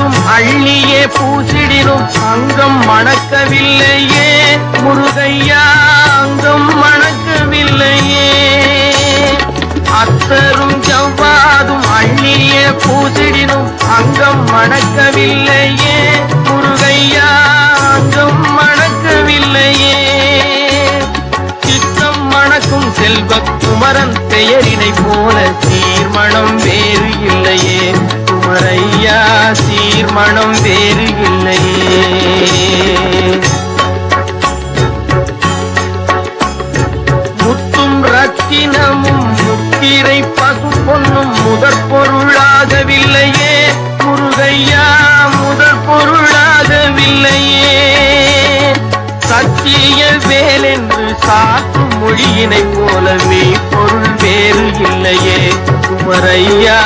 அள்ளியே பூசிடினும் அங்கம் மணக்கவில்லையே. முருகையா அங்கம் மணக்கவில்லையே. அத்தரும் ஜவ்வாதும் அள்ளியே பூசிடினும் அங்கம் மணக்கவில்லையே. முருகையா அங்கம் மணக்கவில்லையே. சித்தம் மணக்கும் செல்வ குமரன் பெயரினை போல சீர்மணம் வே மனம் வேறு இல்லையே முத்தும் ரத்தினமும் முத்திரை பசு பொன்னும் முதற் பொருளாகவில்லையே. முருகையா முதற் பொருளாகவில்லையே. சத்திய வேலென்று சாற்றும் மொழியினை போலவே பொருள் வேறு இல்லையே. குமரையா